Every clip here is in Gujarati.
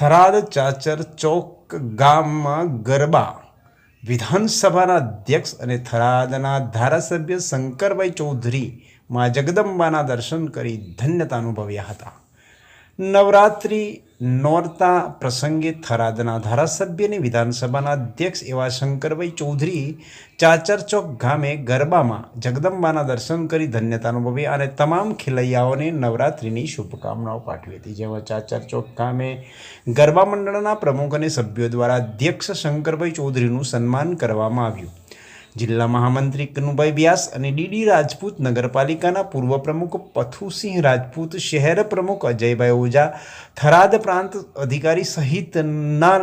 થરાદ ચાચર ચોક ગામમાં ગરબા. વિધાનસભાના અધ્યક્ષ અને થરાદના ધારાસભ્ય શંકરભાઈ ચૌધરી માં જગદંબાના દર્શન કરી ધન્યતા અનુભવ્યા હતા. નવરાત્રિ નોરતા પ્રસંગે થરાદના ધારાસભ્ય અને વિધાનસભાના અધ્યક્ષ એવા શંકરભાઈ ચૌધરી ચાચર ચોક ગામે ગરબામાં જગદંબાના દર્શન કરી ધન્યતા અનુભવી અને તમામ ખેલૈયાઓને નવરાત્રિની શુભકામનાઓ પાઠવી હતી. જેમાં ચાચર ચોક ગામે ગરબા મંડળના પ્રમુખ અને સભ્યો દ્વારા અધ્યક્ષ શંકરભાઈ ચૌધરીનું સન્માન કરવામાં આવ્યું. જિલ્લા મહામંત્રી કનુભાઈ વ્યાસ અને ડીડી રાજપૂત નગરપાલિકાના પૂર્વ પ્રમુખ પથુસિંહ રાજપૂત, શહેર પ્રમુખ અજયભાઈ ઓઝા, થરાદ પ્રાંત અધિકારી સહિતના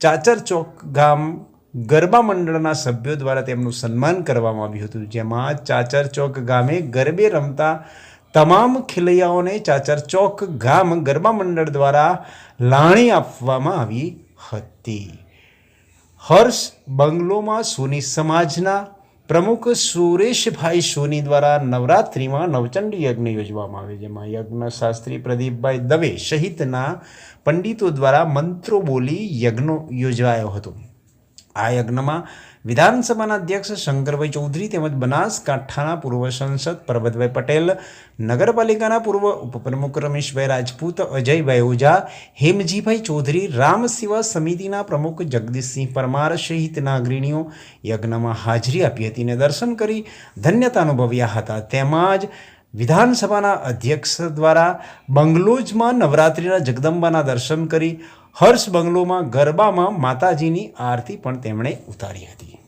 ચાચર ચોક ગામ ગરબા મંડળના સભ્યો દ્વારા તેમનું સન્માન કરવામાં આવ્યું હતું. જેમાં ચાચર ચોક ગામે ગરબે રમતા તમામ ખેલૈયાઓને ચાચર ચોક ગામ ગરબા મંડળ દ્વારા લાણી આપવામાં આવી હતી. હર્ષ બંગલોમાં સોની સમાજના પ્રમુખ સુરેશભાઈ સોની દ્વારા નવરાત્રિમાં નવચંડી યજ્ઞ યોજવામાં આવે, જેમાં યજ્ઞ શાસ્ત્રી પ્રદીપભાઈ દવે સહિતના પંડિતો દ્વારા મંત્રો બોલી યજ્ઞો યોજવાયો હતો. આ યજ્ઞમાં વિધાનસભાના અધ્યક્ષ શંકરભાઈ ચૌધરી તેમજ બનાસકાંઠાના પૂર્વ સંસદ પરબતભાઈ પટેલ, નગરપાલિકાના પૂર્વ ઉપપ્રમુખ રમેશભાઈ રાજપૂત, અજયભાઈ ઓઝા, હેમજીભાઈ ચૌધરી, રામ સમિતિના પ્રમુખ જગદીશસિંહ પરમાર સહિતના અગ્રણીઓ યજ્ઞમાં હાજરી આપી હતી અને દર્શન કરી ધન્યતા અનુભવ્યા હતા. તેમજ વિધાનસભાના અધ્યક્ષ દ્વારા બંગલોજમાં નવરાત્રિના જગદંબાના દર્શન કરી હર્ષ બંગલોમાં ગરબામાં માતાજીની આરતી પણ તેમણે ઉતારી હતી.